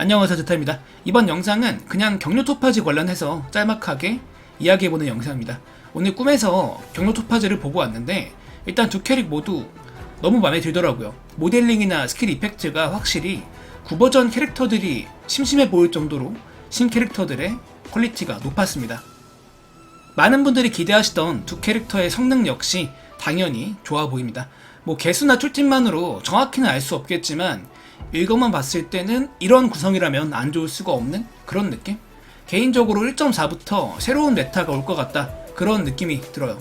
안녕하세요 제타입니다. 이번 영상은 그냥 경로 토파지 관련해서 짤막하게 이야기해보는 영상입니다. 오늘 꿈에서 경로 토파지를 보고 왔는데 일단 두 캐릭 모두 너무 마음에 들더라고요. 모델링이나 스킬 이펙트가 확실히 구버전 캐릭터들이 심심해 보일 정도로 신 캐릭터들의 퀄리티가 높았습니다. 많은 분들이 기대하시던 두 캐릭터의 성능 역시 당연히 좋아 보입니다. 뭐 개수나 툴팁만으로 정확히는 알 수 없겠지만 읽어만 봤을 때는 이런 구성이라면 안 좋을 수가 없는 그런 느낌? 개인적으로 1.4부터 새로운 메타가 올 것 같다 그런 느낌이 들어요.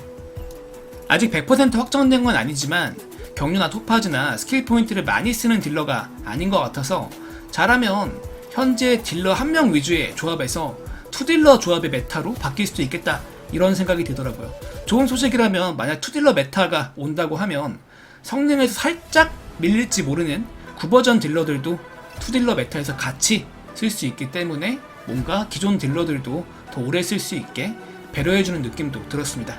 아직 100% 확정된 건 아니지만 경류나 토파즈나 스킬 포인트를 많이 쓰는 딜러가 아닌 것 같아서 잘하면 현재 딜러 한 명 위주의 조합에서 투딜러 조합의 메타로 바뀔 수도 있겠다 이런 생각이 들더라고요. 좋은 소식이라면 만약 투딜러 메타가 온다고 하면 성능에서 살짝 밀릴지 모르는 구버전 딜러들도 투딜러 메타에서 같이 쓸 수 있기 때문에 뭔가 기존 딜러들도 더 오래 쓸 수 있게 배려해주는 느낌도 들었습니다.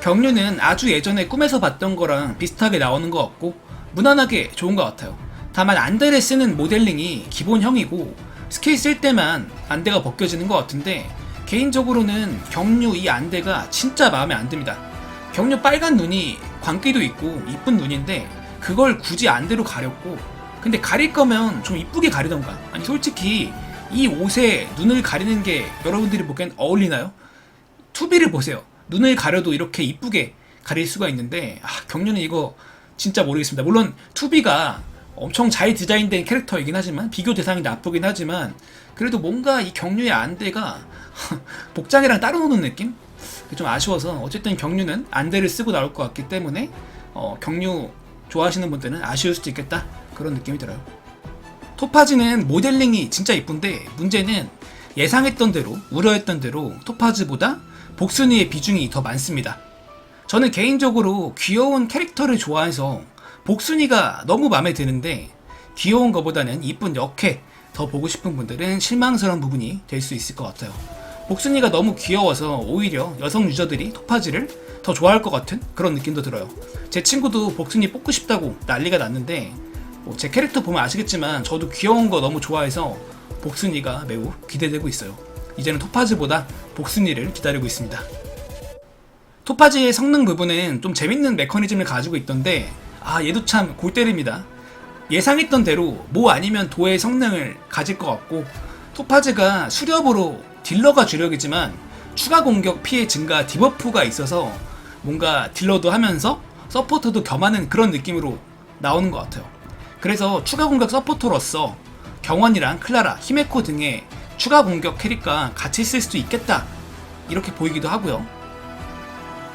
경류는 아주 예전에 꿈에서 봤던 거랑 비슷하게 나오는 것 같고 무난하게 좋은 것 같아요. 다만 안대를 쓰는 모델링이 기본형이고 스킬 쓸 때만 안대가 벗겨지는 것 같은데 개인적으로는 경류 이 안대가 진짜 마음에 안 듭니다. 경류 빨간 눈이 광기도 있고 이쁜 눈인데 그걸 굳이 안대로 가렸고 근데 가릴 거면 좀 이쁘게 가리던가 아니 솔직히 이 옷에 눈을 가리는 게 여러분들이 보기엔 어울리나요? 투비를 보세요. 눈을 가려도 이렇게 이쁘게 가릴 수가 있는데 아, 경류는 이거 진짜 모르겠습니다. 물론 투비가 엄청 잘 디자인된 캐릭터이긴 하지만 비교 대상이 나쁘긴 하지만 그래도 뭔가 이 경류의 안대가 복장이랑 따로 노는 느낌? 좀 아쉬워서 어쨌든 경류는 안대를 쓰고 나올 것 같기 때문에 어, 경류 좋아하시는 분들은 아쉬울 수도 있겠다 그런 느낌이 들어요. 토파즈는 모델링이 진짜 이쁜데 문제는 예상했던 대로 우려했던 대로 토파즈보다 복순이의 비중이 더 많습니다. 저는 개인적으로 귀여운 캐릭터를 좋아해서 복순이가 너무 마음에 드는데 귀여운 것보다는 이쁜 역해 더 보고 싶은 분들은 실망스러운 부분이 될 수 있을 것 같아요. 복순이가 너무 귀여워서 오히려 여성 유저들이 토파즈를 더 좋아할 것 같은 그런 느낌도 들어요. 제 친구도 복순이 뽑고 싶다고 난리가 났는데 뭐 제 캐릭터 보면 아시겠지만 저도 귀여운 거 너무 좋아해서 복순이가 매우 기대되고 있어요. 이제는 토파즈보다 복순이를 기다리고 있습니다. 토파즈의 성능 부분은 좀 재밌는 메커니즘을 가지고 있던데 아 얘도 참 골 때립니다. 예상했던 대로 뭐 아니면 도의 성능을 가질 것 같고 토파즈가 수렵으로 딜러가 주력이지만 추가 공격 피해 증가 디버프가 있어서 뭔가 딜러도 하면서 서포터도 겸하는 그런 느낌으로 나오는 것 같아요. 그래서 추가 공격 서포터로서 경원이랑 클라라, 히메코 등의 추가 공격 캐릭과 같이 쓸 수도 있겠다 이렇게 보이기도 하고요.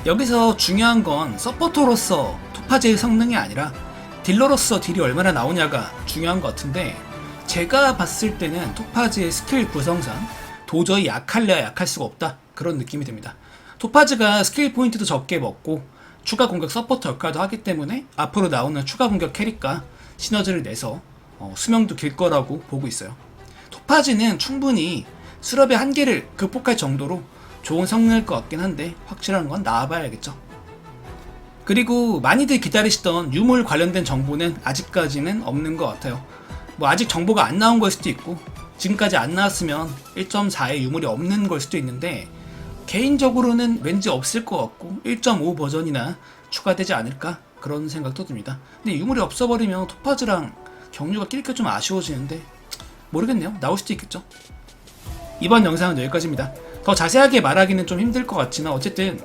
여기서 중요한 건 서포터로서 토파즈의 성능이 아니라 딜러로서 딜이 얼마나 나오냐가 중요한 것 같은데 제가 봤을 때는 토파즈의 스킬 구성상 도저히 약할래야 약할 수가 없다 그런 느낌이 듭니다. 토파즈가 스킬 포인트도 적게 먹고 추가 공격 서포터 역할도 하기 때문에 앞으로 나오는 추가 공격 캐릭과 시너지를 내서 어, 수명도 길 거라고 보고 있어요. 토파즈는 충분히 수렵의 한계를 극복할 정도로 좋은 성능일 것 같긴 한데 확실한 건 나와봐야겠죠. 그리고 많이들 기다리시던 유물 관련된 정보는 아직까지는 없는 것 같아요. 뭐 아직 정보가 안 나온 걸 수도 있고 지금까지 안 나왔으면 1.4의 유물이 없는 걸 수도 있는데 개인적으로는 왠지 없을 것 같고 1.5 버전이나 추가되지 않을까 그런 생각도 듭니다. 근데 유물이 없어버리면 토파즈랑 경류가 낄게좀 아쉬워지는데 모르겠네요. 나올 수도 있겠죠. 이번 영상은 여기까지입니다. 더 자세하게 말하기는 좀 힘들 것 같지만 어쨌든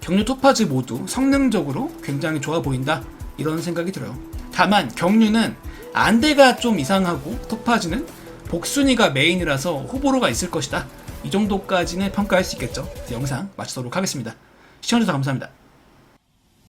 경류 토파즈 모두 성능적으로 굉장히 좋아 보인다 이런 생각이 들어요. 다만 경류는 안대가 좀 이상하고 토파즈는 복순이가 메인이라서 호불호가 있을 것이다. 이 정도까지는 평가할 수 있겠죠. 영상 마치도록 하겠습니다. 시청해주셔서 감사합니다.